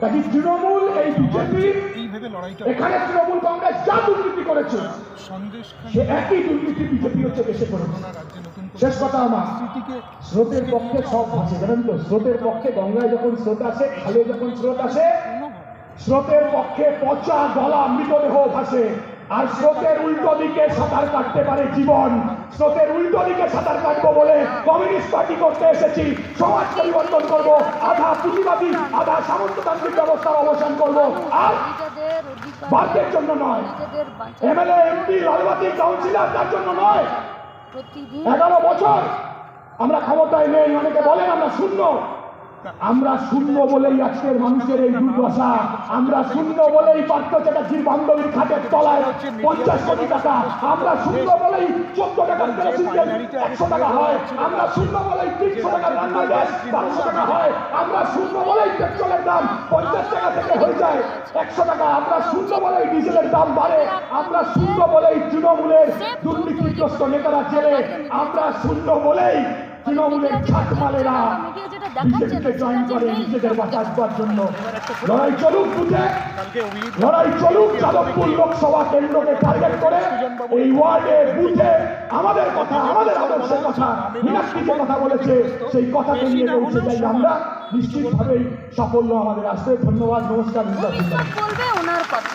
কাজে তৃণমূল এই বিজেপি এখানে তৃণমূল কংগ্রেস যা দুর্নীতি করেছে সে একই দুর্নীতি বিজেপি হচ্ছে দেশে করেছে। শেষ কথা আমার। স্রোতের পক্ষে সব আছে জানেন তো? স্রোতের পক্ষে গঙ্গায় যখন স্রোত আসে খালে যখন স্রোত আসে স্রোতের পক্ষে পচা গলা মৃতদেহ ভাসে। আর স্রোতের উল্টো দিকে সাঁতার কাটতে পারে জীবন। স্রোতের উল্টো দিকে সাঁতার কাটবো বলে কমিউনিস্ট পার্টি করতে এসেছি। সমাজ পরিবর্তন করব আধা পুঁজিবাদী আধা সামন্ততান্ত্রিক ব্যবস্থার অবসান করব। আর বার্থের জন্য নয়। এমএলএ এমপি লালবাতি কাউন্সিলর তার জন্য নয়। এগারো বছর আমরা ক্ষমতায় নেই অনেকে বলেন আমরা শূন্য। আমরা শূন্য বলেই আজকের মানুষের এই দুর্দশা। আমরা শূন্য বলেই পার্থ চ্যাটার্জির বান্ধবীর খাটের তলায় পঞ্চাশ কোটি টাকা। আমরা শূন্য বলেই চোদ্দ কেরোসিন একশো টাকা হয়। আমরা শূন্য বলেই তিনশো টাকা হয়। আমরা শূন্য বলেই পেট্রোলের দাম পঞ্চাশ টাকা একশো টাকা। আমরা শূন্য ডিজেলের দাম বাড়ে, আমরা শূন্য বলেই তৃণমূলের দুর্নীতিগ্রস্ত নেতারা জেলে, আমরা শূন্য বলেই তৃণমূলের ছাটমালেরা বুঝে লোকসভা কেন্দ্রকে ওয়ার্ডে, বুথে আমাদের কথা, আমাদের আমরা। নিশ্চিতভাবেই সাফল্য আমাদের আসবে। ধন্যবাদ নমস্কার বলবে ওনার কথা।